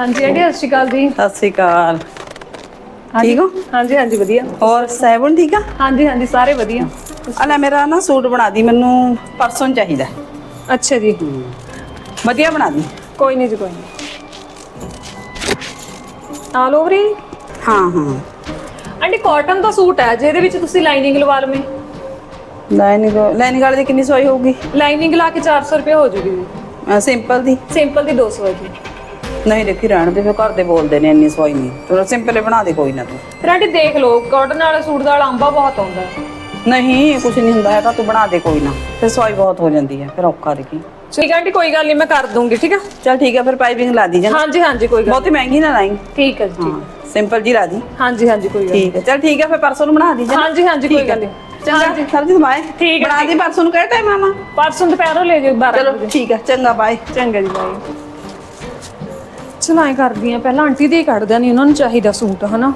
ਹਾਂਜੀ ਆਂਟੀ ਸਤਿ ਸ਼੍ਰੀ ਅਕਾਲ ਜੀ। ਸਤਿ ਸ੍ਰੀ ਅਕਾਲ। ਹਾਂਜੀ। ਠੀਕ ਹੋ? ਹਾਂਜੀ ਹਾਂਜੀ ਵਧੀਆ। ਹੋਰ ਸਹਿਬਨ ਠੀਕ ਆ? ਹਾਂਜੀ ਹਾਂਜੀ ਸਾਰੇ ਵਧੀਆ। ਆ ਲੈ ਮੇਰਾ ਨਾ ਸੂਟ ਬਣਾ ਦੀ ਮੈਨੂੰ ਪਰਸੋਂ ਨੂੰ ਚਾਹੀਦਾ। ਅੱਛਾ ਜੀ। ਵਧੀਆ ਬਣਾ ਦੀ? ਕੋਈ ਨਹੀਂ ਜੀ ਕੋਈ ਨਹੀਂ। ਆਲ ਓਵਰ ਹੀ ਹਾਂ ਹਾਂ। ਆਂਟੀ ਕਾਟਨ ਦਾ ਸੂਟ ਹੈ ਜਿਹਦੇ ਵਿੱਚ ਤੁਸੀਂ ਲਾਈਨਿੰਗ ਲਵਾ ਲਵੇਂ ਲਾਈਨਿੰਗ ਲਾਈਨਿੰਗ ਵਾਲੀ ਦੀ ਕਿੰਨੀ ਸਵਾਈ ਹੋਊਗੀ? ਲਾਈਨਿੰਗ ਲਾ ਕੇ 400 ਰੁਪਏ ਹੋ ਜੂਗੀ ਜੀ। ਸਿੰਪਲ ਦੀ। ਸਿੰਪਲ ਦੀ 200 ਹੈ ਜੀ। ਨਹੀਂ ਦੇਖੀ ਰਹਿਣ ਦੇ ਫਿਰ ਘਰ ਦੇ ਬੋਲਦੇ ਨੇ ਇੰਨੀ ਸਵਾਈ ਨਹੀਂ। ਤੂੰ ਸਿੰਪਲ ਹੀ ਬਣਾ ਦੇ ਕੋਈ ਨਾ ਤੂੰ। ਫਿਰ ਆਂਟੀ ਦੇਖ ਲਓ ਕਾਟਨ ਵਾਲੇ ਸੂਟ ਦਾ ਲਾਂਬਾ ਬਹੁਤ ਆਉਂਦਾ। ਨਹੀਂ ਕੁਝ ਨਹੀਂ ਹੁੰਦਾ ਹੈਗਾ ਤੂੰ ਬਣਾ ਦੇ ਕੋਈ ਨਾ। ਫਿਰ ਸਵਾਈ ਬਹੁਤ ਹੋ ਜਾਂਦੀ ਹੈ ਫਿਰ ਔਖਾ ਦੇਖੀ। ਠੀਕ ਹੈ ਆਂਟੀ ਕੋਈ ਗੱਲ ਨਹੀਂ ਮੈਂ ਕਰ ਦੂੰਗੀ ਠੀਕ ਹੈ ਚਲ ਠੀਕ ਹੈ ਫਿਰ ਪਾਈਪਿੰਗ ਲਾ ਦੀ ਜਾਂ। ਹਾਂਜੀ ਹਾਂਜੀ ਕੋਈ ਗੱਲ ਬਹੁਤੀ ਮਹਿੰਗੀ ਨਾ ਲਾਈ। ਠੀਕ ਹੈ ਜੀ ਠੀਕ। ਹਾਂ ਸਿੰਪਲ ਜੀ ਲਾ ਦੀ। ਹਾਂਜੀ ਹਾਂਜੀ ਕੋਈ ਗੱਲ ਠੀਕ ਹੈ ਚਲ ਠੀਕ ਹੈ ਫਿਰ ਪਰਸੋਂ ਨੂੰ ਬਣਾ ਦੀ ਜਾਂ। ਹਾਂਜੀ ਹਾਂਜੀ ਕੋਈ ਗੱਲ ਨਹੀਂ। ਚੰਗਾ ਸਰਜੀਤ ਬਾਏ ਠੀਕ ਹੈ, ਬਣਾ ਦੀ ਪਰਸੋਂ ਨੂੰ ਕਿਹੜਾ ਟਾਈਮ ਆਵਾਂ? ਪਰਸੋਂ ਦੁਪਹਿਰੋਂ ਲੈ ਜਾਓ 12 ਚਲੋ ਠੀਕ ਹੈ ਚੰਗਾ ਬਾਏ। ਚੰਗਾ ਜੀ ਬਾਈ ਚਲਾਈ ਕਰਦੀ ਆ ਪਹਿਲਾਂ ਆਂਟੀ ਦੇ ਹੀ ਕੱਢਦਿਆਂ ਨਹੀਂ ਉਹਨਾਂ ਨੂੰ ਚਾਹੀਦਾ ਸੂਟ ਹਨਾ?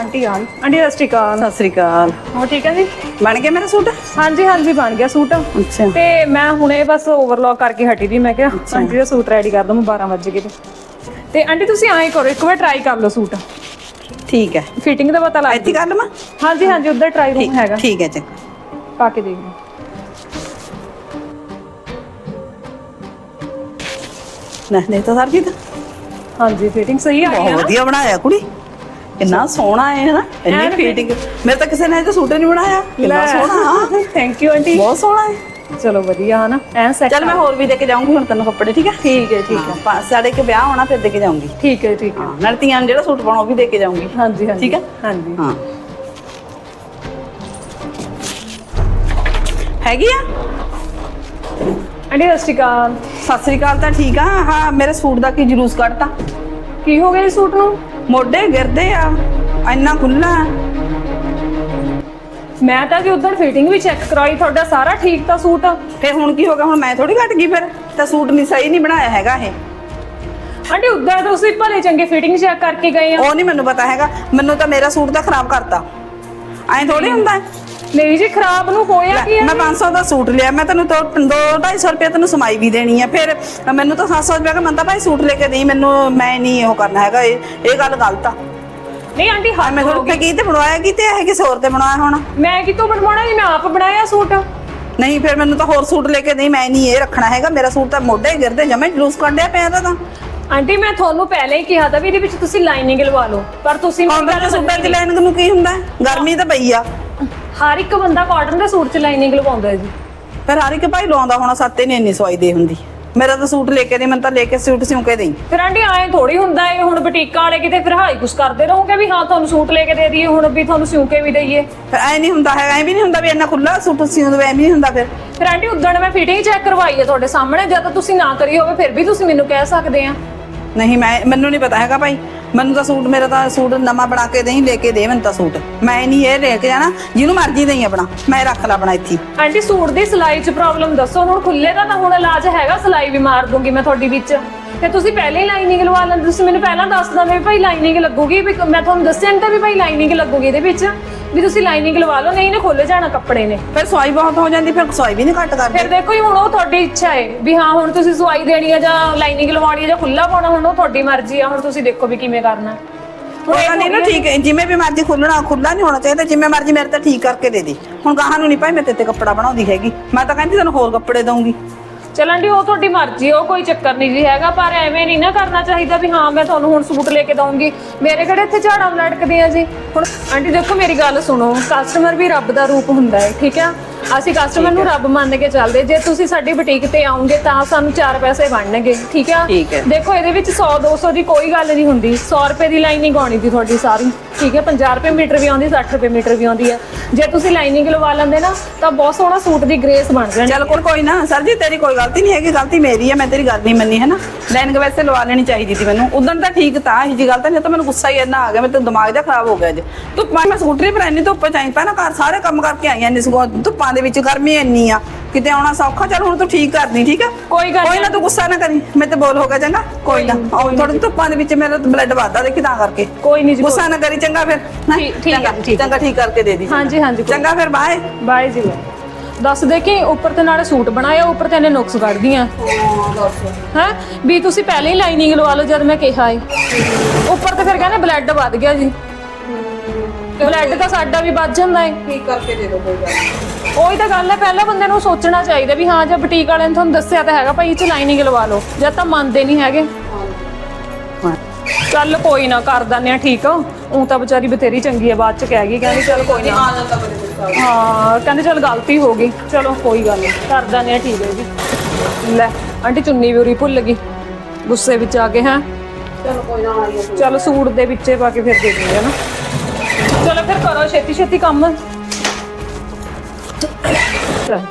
ਆਂਟੀ ਆ ਗਈ। ਆਂਟੀ ਸਤਿ ਸ਼੍ਰੀ ਅਕਾਲ। ਸਤਿ ਸ੍ਰੀ ਅਕਾਲ। ਹੋ ਠੀਕ ਹੈ ਜੀ? ਬਣ ਗਿਆ ਮੇਰਾ ਸੂਟ? ਹਾਂਜੀ ਹਾਂਜੀ ਬਣ ਗਿਆ ਸੂਟ। ਅੱਛਾ। ਤੇ ਮੈਂ ਹੁਣੇ ਬਸ ਓਵਰਲੌਕ ਕਰਕੇ ਹਟੀ ਦੀ ਮੈਂ ਕਿਹਾ ਆਂਟੀ ਦਾ ਸੂਟ ਰੈਡੀ ਕਰ ਦਵਾਂ 12 ਵਜੇ ਕੇ ਤੇ। ਤੇ ਆਂਟੀ ਤੁਸੀਂ ਐਂ ਕਰੋ ਇੱਕ ਵਾਰ ਟਰਾਈ ਕਰ ਲਓ ਸੂਟ। ਠੀਕ ਹੈ। ਫਿਟਿੰਗ ਦਾ ਪਤਾ ਲੱਗ ਇੱਥੇ ਕਰ ਲਵਾਂ? ਹਾਂਜੀ ਹਾਂਜੀ ਉੱਧਰ ਟਰਾਈ ਰੂਮ ਹੈਗਾ। ਠੀਕ ਹੈ ਚੰਗਾ। ਪਾ ਕੇ ਦੇਖ। ਲਓ ਨਾ ਨਹੀਂ ਤਾਂ ਸਰਜੀਤ। ਹਾਂਜੀ ਫਿਟਿੰਗ ਸਹੀ ਆ ਗਈ ਬਹੁਤ ਹੈ ਨਾ ਵਧੀਆ ਬਣਾਇਆ ਕੁੜੀ। ਕਿੰਨਾ ਸੋਹਣਾ ਹੈ ਨਾ ਇੰਨੀ ਐਨ ਫੀਟਿੰਗ ਮੇਰੇ ਤਾਂ ਕਿਸੇ ਨੇ ਇਹ ਸੂਟ ਨਹੀਂ ਬਣਾਇਆ। ਕਿੰਨਾ ਸੋਹਣਾ ਥੈਂਕ ਯੂ ਆਂਟੀ ਬਹੁਤ ਸੋਹਣਾ ਹੈ। ਚਲੋ ਵਧੀਆ ਹਨਾ? ਐਨ ਸੈਟ ਚੱਲ ਮੈਂ ਹੋਰ ਵੀ ਦੇ ਕੇ ਜਾਊਂਗੀ ਹੁਣ ਤੈਨੂੰ ਕੱਪੜੇ ਠੀਕ ਹੈ? ਠੀਕ ਹੈ ਠੀਕ ਹਾਂ। ਪਾ- ਸਾਡੇ ਕੇ ਵਿਆਹ ਹੋਣਾ ਫਿਰ ਦੇ ਕੇ ਜਾਊਂਗੀ। ਠੀਕ ਹੈ ਠੀਕ ਹੈ। ਹਾਂ ਨਾਲ ਤੀਆਂ ਨੂੰ ਜਿਹੜਾ ਸੂਟ ਪਾਉਣਾ ਉਹ ਵੀ ਦੇ ਕੇ ਜਾਊਂਗੀ। ਹਾਂਜੀ ਹਾਂਜੀ। ਠੀਕ ਹੈ? ਹਾਂਜੀ। ਹਾਂ। ਹੈਗੀ ਆ? ਆਂਟੀ ਸਤਿ ਸ਼੍ਰੀ ਅਕਾਲ। ਸਤਿ ਸ੍ਰੀ ਅਕਾਲ ਤਾਂ ਠੀਕ ਆ। ਹਾਂ ਮੇਰੇ ਸੂਟ ਦਾ ਕੀ ਜਲੂਸ ਕੱਢਤਾ? ਕੀ ਹੋ ਗਿਆ ਇਸ ਸੂਟ ਨੂੰ? ਮੋਢੇ ਗਿਰਦੇ ਆ ਇੰਨਾ ਖੁੱਲਾ ਮੈਂ ਤਾਂ ਜੀ ਉਧਰ ਫਿਟਿੰਗ ਵੀ ਚੈੱਕ ਕਰਾਈ ਤੁਹਾਡਾ ਸਾਰਾ ਠੀਕ ਤਾਂ ਸੂਟ? ਫਿਰ ਹੁਣ ਕੀ ਹੋ ਗਿਆ? ਹੁਣ ਮੈਂ ਥੋੜੀ ਘਟ ਗਈ ਫਿਰ। ਤਾਂ ਸੂਟ ਨਹੀਂ ਸਹੀ ਨਹੀਂ ਬਣਾਇਆ ਹੈਗਾ ਇਹ। ਆਂਟੀ ਉਧਰ ਤੁਸੀਂ ਭਲੇ ਚੰਗੇ ਫਿਟਿੰਗ ਚੈੱਕ ਕਰਕੇ ਗਏ ਆ। ਉਹ ਨਹੀਂ ਮੈਨੂੰ ਪਤਾ ਹੈਗਾ। ਮੈਨੂੰ ਤਾਂ ਮੇਰਾ ਸੂਟ ਤਾਂ ਖਰਾਬ ਕਰਤਾ। ਐਂ ਥੋੜੀ ਹੁੰਦਾ ਹੈ। ਮੇਰੀ ਜੀ ਖਰਾਬ ਨੂੰ ਹੋਇਆ ਕੀ ਮੈਂ ਹੈ 500 ਦਾ ਸੂਟ ਲਿਆ। ਮੈਂ ਤੈਨੂੰ ਦੋ 250 ਰੁਪਏ ਤੈਨੂੰ ਸਮਾਈ ਵੀ ਦੇਣੀ ਹੈ ਫਿਰ ਮੈਨੂੰ ਤਾਂ 700 ਰੁਪਏ ਦਾ ਮੰਦਾ ਭਾਈ ਸੂਟ ਲੈ ਕੇ ਦੇਈ ਮੈਨੂੰ ਮੈਂ ਨਹੀਂ ਉਹ ਕਰਨਾ ਹੈਗਾ। ਇਹ ਇਹ ਗੱਲ ਗਲਤ ਆ। ਨਹੀਂ ਆਂਟੀ ਹਾਂ ਮੈਂ ਥੋੜਾ ਕੀ ਤੇ ਬਣਵਾਇਆ ਕੀ ਤੇ ਇਹ ਕਿਸੇ ਹੋਰ ਤੇ ਬਣਵਾਇਆ ਹੋਣਾ? ਮੈਂ ਕਿਤੋਂ ਬਣਵਾਉਣਾ ਜੀ ਮੈਂ ਆਪ ਬਣਾਇਆ ਸੂਟ। ਨਹੀਂ ਫਿਰ ਮੈਨੂੰ ਤਾਂ ਹੋਰ ਸੂਟ ਲੈ ਕੇ ਦੇਈ ਮੈਂ ਨਹੀਂ ਇਹ ਰੱਖਣਾ ਹੈਗਾ। ਮੇਰਾ ਸੂਟ ਤਾਂ ਮੋਢੇ ਗਿਰਦੇ ਜਮੇ ਜਲੂਸ ਕੱਢਿਆ ਪਿਆ ਇਹਦਾ ਤਾਂ। ਆਂਟੀ ਮੈਂ ਤੁਹਾਨੂੰ ਪਹਿਲਾਂ ਹੀ ਕਿਹਾ ਤਾਂ ਵੀ ਇਹਦੇ ਵਿੱਚ ਤੁਸੀਂ ਲਾਈਨਿੰਗ ਲਵਾ ਲਓ। ਪਰ ਤੁਸੀਂ ਕਾਟਨ ਦੇ ਸੂਟਾਂ ਦੀ ਲਾਈਨਿੰਗ ਨੂੰ ਕੀ ਹੁੰਦਾ? ਗਰਮੀ ਤਾਂ ਪਈ ਆ। ਹਰ ਇੱਕ ਬੰਦਾ ਕਾਟਨ ਦੇ ਸੂਟ 'ਚ ਲਾਈਨਿੰਗ ਲਵਾਉਂਦਾ ਜੀ। ਫਿਰ ਹਰ ਇੱਕ ਭਾਈ ਲਵਾਉਂਦਾ ਹੋਣਾ ਸੱਤੇ ਨੇ ਇੰਨੀ ਸਵਾਈ ਦੇ ਹੁੰਦੀ। ਮੇਰਾ ਤਾਂ ਸੂਟ ਲੈ ਕੇ ਦੇ ਮੈਂ ਤਾਂ ਲੈ ਕੇ ਸੂਟ ਸਿਉਂ ਕੇ ਦੇਈ। ਫਿਰ ਆਂਟੀ ਐਂ ਥੋੜੀ ਹੁੰਦਾ ਏ ਹੁਣ ਬੁਟੀਕਾਂ ਵਾਲੇ ਕਿਤੇ ਫਿਰ ਹਾਈ ਕੁਛ ਕਰਦੇ ਰਹੋਗੇ ਵੀ ਹਾਂ ਤੁਹਾਨੂੰ ਸੂਟ ਲੈ ਕੇ ਦੇ ਦਈਏ ਹੁਣ ਵੀ ਤੁਹਾਨੂੰ ਸਿਉਂ ਕੇ ਵੀ ਦਈਏ? ਫਿਰ ਐ ਨਹੀਂ ਹੁੰਦਾ ਹੈ ਐ ਵੀ ਨਹੀਂ ਹੁੰਦਾ ਵੀ ਇੰਨਾ ਖੁੱਲਾ ਸੂਟ ਸਿਉਂ ਦੇ ਐ ਵੀ ਨਹੀਂ ਹੁੰਦਾ ਫਿਰ। ਫਿਰ ਆਂਟੀ ਉਦਣ ਮੈਂ ਫਿਟਿੰਗ ਚੈੱਕ ਕਰਵਾਈ ਹੈ ਤੁਹਾਡੇ ਸਾਹਮਣੇ ਜਦ ਤੁਸੀਂ ਨਾ ਕਰੀ ਹੋਵੇ ਫਿਰ ਵੀ ਤੁਸੀਂ ਮੈਨੂੰ ਕਹਿ ਸਕਦੇ ਆ। ਨਹੀਂ ਮੈਂ ਮੈਨੂੰ ਨਹੀਂ ਪਤਾ ਹੈਗਾ ਭਾਈ। ਮੈਨੂੰ ਤਾਂ ਸੂਟ, ਮੇਰਾ ਤਾਂ ਸੂਟ ਨਵਾਂ ਬਣਾ ਕੇ ਦੇਈ, ਲੈ ਕੇ ਦੇ ਮੈਨੂੰ ਤਾਂ ਸੂਟ। ਮੈਂ ਨਹੀਂ ਇਹ ਲੈ ਕੇ ਜਾਣਾ, ਜਿਹਨੂੰ ਮਰਜ਼ੀ ਦੇਈ ਆਪਣਾ, ਮੈਂ ਰੱਖ ਲਾ ਆਪਣਾ ਇੱਥੇ ਆਂਟੀ, ਸੂਟ ਦੀ ਸਿਲਾਈ 'ਚ ਪ੍ਰੋਬਲਮ ਦੱਸੋ, ਹੁਣ ਖੁੱਲੇ ਦਾ ਤਾਂ ਹੁਣ ਇਲਾਜ ਹੈਗਾ, ਸਿਲਾਈ ਵੀ ਮਾਰ ਦੂੰਗੀ ਮੈਂ ਤੁਹਾਡੀ ਵਿੱਚ। ਤੇ ਤੁਸੀਂ ਪਹਿਲੇ ਹੀ ਲਾਈਨਿੰਗ ਲਵਾ ਲੈਂਦੇ ਤੁਸੀਂ ਮੈਨੂੰ ਪਹਿਲਾਂ ਦੱਸ ਦਿੰਦੇ ਵੀ ਭਾਈ ਲਾਈਨਿੰਗ ਲੱਗੂਗੀ ਵੀ ਮੈਂ ਤੁਹਾਨੂੰ ਦੱਸਿਆ ਨਹੀਂ ਤਾਂ ਵੀ ਭਾਈ ਲਾਈਨਿੰਗ ਲੱਗੂਗੀ ਇਹਦੇ ਵਿੱਚ ਵੀ ਤੁਸੀਂ ਲਾਈਨਿੰਗ ਲਵਾ ਲਓ ਨਹੀਂ ਨੇ ਖੁੱਲ ਜਾਣਾ ਕੱਪੜੇ ਨੇ। ਫਿਰ ਸਵਾਈ ਬਹੁਤ ਹੋ ਜਾਂਦੀ ਫਿਰ ਸਵਾਈ ਵੀ ਨਹੀਂ ਘੱਟ ਕਰਦੀ। ਫਿਰ ਦੇਖੋ ਜੀ ਹੁਣ ਉਹ ਤੁਹਾਡੀ ਇੱਛਾ ਹੈ ਵੀ ਹਾਂ ਹੁਣ ਤੁਸੀਂ ਸਵਾਈ ਦੇਣੀ ਹੈ ਜਾਂ ਲਾਈਨਿੰਗ ਲਵਾਉਣੀ ਹੈ ਜਾਂ ਖੁੱਲਾ ਪਾਉਣਾ ਹੁਣ ਉਹ ਤੁਹਾਡੀ ਮਰਜ਼ੀ ਆ ਹੁਣ ਤੁਸੀਂ ਦੇਖੋ ਵੀ ਕਿਵੇਂ ਕਰਨਾ। ਪਤਾ ਨਹੀਂ ਨਾ ਠੀਕ ਹੈ ਜਿਵੇਂ ਵੀ ਮਰਜ਼ੀ ਖੁੱਲਣਾ ਖੁੱਲਾ ਨਹੀਂ ਹੋਣਾ ਚਾਹੀਦਾ ਜਿਵੇਂ ਮਰਜ਼ੀ ਮੇਰੇ ਤਾਂ ਠੀਕ ਕਰਕੇ ਦੇ ਦੇ। ਹੁਣ ਗਾਹਾਂ ਨੂੰ ਨਹੀਂ ਭਾਈ ਮੈਂ ਤੇਤੇ ਕੱਪੜਾ ਬਣਾਉਂਦੀ ਹੈਗੀ। ਮੈਂ ਤਾਂ ਕਹਿੰਦੀ ਤੈਨੂੰ ਹੋਰ ਕੱਪੜੇ ਦਊਂਗੀ। ਚੱਲਣ ਦੀ ਉਹ ਤੁਹਾਡੀ ਮਰਜ਼ੀ ਹੈ, ਉਹ ਕੋਈ ਚੱਕਰ ਨਹੀਂ ਜੀ ਹੈਗਾ ਪਰ ਐਵੇਂ ਨਹੀਂ ਨਾ ਕਰਨਾ ਚਾਹੀਦਾ ਵੀ ਹਾਂ ਮੈਂ ਤੁਹਾਨੂੰ ਹੁਣ ਸੂਟ ਲੈ ਕੇ ਦਊਂਗੀ। ਮੇਰੇ ਕਿਹੜੇ ਇੱਥੇ ਝਾੜਾਂ ਲਟਕਦੇ ਆ ਜੀ? ਹੁਣ ਆਂਟੀ ਦੇਖੋ ਮੇਰੀ ਗੱਲ ਸੁਣੋ ਕਸਟਮਰ ਵੀ ਰੱਬ ਦਾ ਰੂਪ ਹੁੰਦਾ ਹੈ ਠੀਕ ਆ? ਅਸੀਂ ਕਸਟਮਰ ਨੂੰ ਰੱਬ ਮੰਨ ਕੇ ਚੱਲਦੇ। ਜੇ ਤੁਸੀਂ ਸਾਡੀ ਬੁਟੀਕ ਤੇ ਆਉਂਗੇ ਤਾਂ ਸਾਨੂੰ ਚਾਰ ਪੈਸੇ ਬਣਨਗੇ ਠੀਕ ਠੀਕ ਹੈ। ਦੇਖੋ ਇਹਦੇ ਵਿੱਚ 100 200 ਦੀ ਕੋਈ ਗੱਲ ਨਹੀਂ ਹੁੰਦੀ। 100 ਰੁਪਏ ਦੀ ਲਾਈਨਿੰਗ ਆਉਣੀ ਦੀ ਤੁਹਾਡੀ ਸਾਰੀ ਠੀਕ ਹੈ? 50 ਰੁਪਏ ਮੀਟਰ ਵੀ ਆਉਂਦੀ 60 ਰੁਪਏ ਮੀਟਰ ਵੀ ਆਉਂਦੀ ਹੈ। ਜੇ ਤੁਸੀਂ ਲਾਈਨਿੰਗ ਲਵਾ ਲੈਂਦੇ ਨਾ ਤਾਂ ਬਹੁਤ ਸੋਹਣਾ ਸੂਟ ਦੀ ਗ੍ਰੇਸ ਬਣ ਜਾਣੀ। ਚੱਲ ਕੋਈ ਕੋਈ ਨਾ ਸਰ ਜੀ ਤੇਰੀ ਕੋਈ ਗਲਤੀ ਨਹੀਂ ਹੈਗੀ ਗਲਤੀ ਮੇਰੀ ਹੈ ਮੈਂ ਤੇਰੀ ਗੱਲ ਨਹੀਂ ਮੰਨੀ ਹੈ ਨਾ ਲਾਈਨਿੰਗ ਵੈਸੇ ਲਵਾ ਲੈਣੀ ਚਾਹੀਦੀ ਸੀ ਮੈਨੂੰ। ਉਦੋਂ ਤਾਂ ਠੀਕ ਤਾਂ ਇਹ ਜੀ ਗੱਲ ਤਾਂ ਨਹੀਂ ਤਾਂ ਮੈਨੂੰ ਗੁੱਸਾ ਹੀ ਇੰਨਾ ਆ ਗਿਆ ਮੇਰੇ ਦਿਮਾਗ ਜਿਹਾ ਖਰਾਬ ਹੋ ਗਿਆ ਅੱਜ ਧੁੱਪਾਂ ਮੈਂ ਸਕੂਟਰੀ ਪਰ ਇੰਨੀ ਧੁੱਪ ਚਾਈ ਪੈ ਨਾ ਘਰ ਸਾਰੇ ਕੰਮ ਕਰਕੇ ਆਈ ਐ ਸਗੋਂ ਧੁੱਪਾਂ ਦੇ ਵਿੱਚ ਗਰਮੀ ਇੰਨੀ ਆ ਕਿਤੇ ਆਉਣਾ ਸੌਖਾ ਚੱਲ ਹੁਣ ਤੂੰ ਠੀਕ ਕਰਦੀ ਠੀਕ ਆ? ਕੋਈ ਗੱਲ ਕੋਈ ਨਾ ਤੂੰ ਗੁੱਸਾ ਨਾ ਕਰੀ ਮੈਂ ਤੇ ਬੋਲ ਹੋ ਗਿਆ ਚੰਗਾ? ਕੋਈ ਨਾ ਥੋੜੀ ਧੁੱਪਾਂ ਦੇ ਵਿੱਚ ਮੇਰਾ ਬਲੱਡ ਵੱਧਦਾ ਦੇਖੀ ਤਾਂ ਕਰਕੇ। ਕੋਈ ਨਹੀਂ ਜੀ ਗੁੱਸਾ ਨਾ ਕਰੀ ਚੰਗਾ ਫਿਰ? ਠੀਕ- ਚੰਗਾ, ਠੀਕ ਕਰਕੇ ਦੇ ਦੀ। ਹਾਂਜੀ ਹਾਂਜੀ ਚੰਗਾ ਫਿਰ ਬਾਏ ਬਾਏ ਜੀ। ਦੱਸ ਦੇ ਕਿ ਉੱਪਰ ਤੇ ਨਾਲੇ ਸੂਟ ਬਣਾਇਆ ਉੱਪਰ ਤੇ ਇਹਨੇ ਨੁਕਸ ਕੱਢਦੀਆਂ। ਹੈ? ਵੀ ਤੁਸੀਂ ਪਹਿਲੇ ਹੀ ਲਾਈਨਿੰਗ ਲਵਾ ਲਓ ਜਦ ਮੈਂ ਕਿਹਾ ਏ। ਉੱਪਰ ਤੇ ਫਿਰ ਕਹਿੰਦੇ ਬਲੱਡ ਵੱਧ ਗਿਆ ਜੀ। ਬਲੱਡ ਤਾਂ ਸਾਡਾ ਵੀ ਵੱਧ ਜਾਂਦਾ ਏ ਠੀਕ ਕਰਕੇ ਦੇ ਦੋ ਕੋਈ ਗੱਲ ਉਹੀ ਤਾਂ ਗੱਲ ਹੈ ਪਹਿਲਾਂ ਬੰਦੇ ਨੂੰ ਸੋਚਣਾ ਚਾਹੀਦਾ ਵੀ ਹਾਂ ਜੇ ਬੁਟੀਕ ਵਾਲਿਆਂ ਨੇ ਤੁਹਾਨੂੰ ਦੱਸਿਆ ਤਾਂ ਹੈਗਾ ਭਾਈ ਇਹ ਚ ਲਾਈਨਿੰਗ ਲਵਾ ਲਓ ਜਦ ਤਾਂ ਮੰਨਦੇ ਨਹੀਂ ਹੈਗੇ। ਚੱਲ ਕੋਈ ਨਾ ਕਰ ਦਿੰਦੇ ਆ ਠੀਕ ਉਹ ਤਾਂ ਵਿਚਾਰੀ ਬਥੇਰੀ ਚੰਗੀ ਆ ਬਾਅਦ ਚ ਕਹਿ ਗਈ ਕਹਿੰਦੀ ਚੱਲ ਕੋਈ ਨਾ। ਆ ਜਾਂਦਾ ਹਾਂ ਕਹਿੰਦੇ ਚਲ ਗਲਤੀ ਹੋ ਗਈ। ਚਲੋ ਕੋਈ ਗੱਲ ਨਹੀਂ ਕਰ ਦਿੰਦੇ ਆ ਠੀਕ ਹੈ ਜੀ। ਲੈ ਆਂਟੀ ਚੁੰਨੀ ਵੀ ਉਰੀ ਭੁੱਲ ਗਈ। ਗੁੱਸੇ ਵਿੱਚ ਆ ਕੇ ਹੈ। ਚਲੋ ਕੋਈ ਨਾ ਚਲ ਸੂਟ ਦੇ ਵਿੱਚੇ ਪਾ ਕੇ ਫਿਰ ਦੇ ਦਿੰਦੇ ਆ ਨਾ। ਚਲੋ ਫਿਰ ਕਰੋ, ਛੇਤੀ ਛੇਤੀ ਕੰਮ।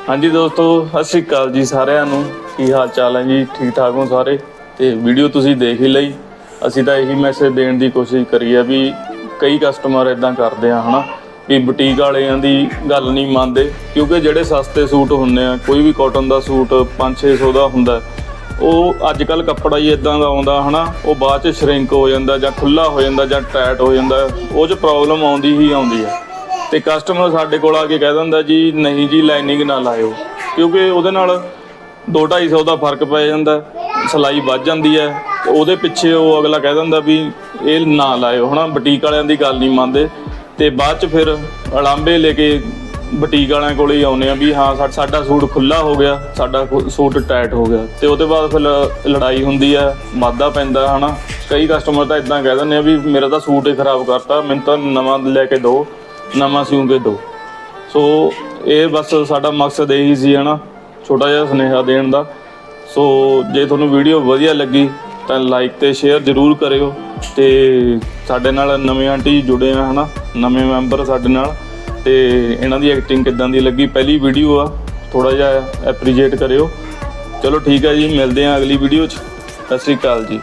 ਹਾਂਜੀ ਦੋਸਤੋ, ਸਤਿ ਸ਼੍ਰੀ ਅਕਾਲ ਜੀ ਸਾਰਿਆਂ ਨੂੰ। ਕੀ ਹਾਲ ਚਾਲ ਹੈ ਜੀ? ਠੀਕ ਠਾਕ ਹੋ ਸਾਰੇ? ਤੇ ਵੀਡੀਓ ਤੁਸੀਂ ਦੇਖ ਹੀ ਲਈ। ਅਸੀਂ ਤਾਂ ਇਹੀ ਮੈਸੇਜ ਦੇਣ ਦੀ ਕੋਸ਼ਿਸ਼ ਕਰੀ ਹੈ ਵੀ ਕਈ ਕਸਟਮਰ ਇਦਾਂ ਕਰਦੇ ਆ, ਹਨਾ? ਵੀ ਬੁਟੀਕ ਵਾਲਿਆਂ ਦੀ ਗੱਲ ਨਹੀਂ ਮੰਨਦੇ, ਕਿਉਂਕਿ ਜਿਹੜੇ ਸਸਤੇ ਸੂਟ ਹੁੰਦੇ ਆ, ਕੋਈ ਵੀ ਕਾਟਨ ਦਾ ਸੂਟ 5-600 ਦਾ ਹੁੰਦਾ ਉਹ ਅੱਜ ਕੱਲ ਕੱਪੜਾ ਹੀ ਇਦਾਂ ਦਾ ਆਉਂਦਾ, ਹਨਾ? ਉਹ ਬਾਅਦ ਚ ਸ਼ਰਿੰਕ ਹੋ ਜਾਂਦਾ ਜਾਂ ਖੁੱਲਾ ਹੋ ਜਾਂਦਾ ਜਾਂ ਟਾਈਟ ਹੋ ਜਾਂਦਾ, ਉਹ ਚ ਪ੍ਰੋਬਲਮ ਆਉਂਦੀ ਹੀ ਆਉਂਦੀ ਹੈ ਤੇ ਕਸਟਮਰ ਸਾਡੇ ਕੋਲ ਆ ਕੇ ਕਹਿ ਦਿੰਦਾ, ਜੀ, ਨਹੀਂ ਜੀ ਲਾਈਨਿੰਗ ਨਾ ਲਾਇਓ। ਕਿਉਂਕਿ ਉਹਦੇ ਨਾਲ 2-250 ਦਾ ਫ਼ਰਕ ਪੈ ਜਾਂਦਾ, ਸਲਾਈ ਵੱਧ ਜਾਂਦੀ ਹੈ ਉਹਦੇ ਪਿੱਛੇ ਉਹ ਅਗਲਾ ਕਹਿ ਦਿੰਦਾ ਵੀ ਇਹ ਨਾ ਲਾਇਓ, ਹਨਾ? ਬੁਟੀਕ ਵਾਲਿਆਂ ਦੀ ਗੱਲ ਨਹੀਂ ਮੰਨਦੇ। ਤੇ ਬਾਅਦ ਚ ਫਿਰ ਅਲਾਂਬੇ ਲੈ ਕੇ ਬੁਟੀਕ ਵਾਲਿਆਂ ਕੋਲ ਹੀ ਆਉਂਦੇ ਆ ਵੀ ਹਾਂ ਸਾਡਾ ਸੂਟ ਖੁੱਲਾ ਹੋ ਗਿਆ, ਸਾਡਾ ਖੁ- ਸੂਟ ਟਾਈਟ ਹੋ ਗਿਆ। ਤੇ ਉਹਦੇ ਬਾਅਦ ਫਿਰ ਲੜਾਈ ਹੁੰਦੀ ਹੈ ਵਾਧਾ ਪੈਂਦਾ, ਹਨਾ? ਕਈ ਕਸਟਮਰ ਤਾਂ ਇਦਾਂ ਕਹਿ ਦਿੰਦੇ ਆ ਵੀ ਮੇਰਾ ਤਾਂ ਸੂਟ ਹੀ ਖਰਾਬ ਕਰਤਾ, ਮੈਨੂੰ ਤਾਂ ਨਵਾਂ ਲੈ ਕੇ ਦਿਓ ਨਵਾਂ ਸਿਉਂ ਕੇ ਦਿਓ ਸੋ ਇਹ ਬਸ ਸਾਡਾ ਮਕਸਦ ਇਹੀ ਸੀ, ਹਨਾ? ਛੋਟਾ ਜਿਹਾ ਸੁਨੇਹਾ ਦੇਣ ਦਾ। ਸੋ ਜੇ ਤੁਹਾਨੂੰ ਵੀਡੀਓ ਵਧੀਆ ਲੱਗੀ, ਤਾਂ ਲਾਈਕ ਤੇ ਸ਼ੇਅਰ ਜ਼ਰੂਰ ਕਰਿਓ। ਤੇ ਸਾਡੇ ਨਾਲ ਨਵੇਂ ਆਂਟੀ ਜੁੜੇ ਆ, ਹਨਾ? ਨਵੇਂ ਮੈਂਬਰ ਸਾਡੇ ਨਾਲ। ਤੇ ਇਹਨਾਂ ਦੀ ਐਕਟਿੰਗ ਕਿੱਦਾਂ ਦੀ ਲੱਗੀ? ਪਹਿਲੀ ਵੀਡੀਓ ਆ ਥੋੜਾ ਜਿਹਾ ਐਪਰੀਸ਼ੀਏਟ ਕਰਿਓ। ਚਲੋ ਠੀਕ ਹੈ ਜੀ, ਮਿਲਦੇ ਹਾਂ ਅਗਲੀ ਵੀਡੀਓ 'ਚ। ਸਤਿ ਸ਼੍ਰੀ ਅਕਾਲ ਜੀ।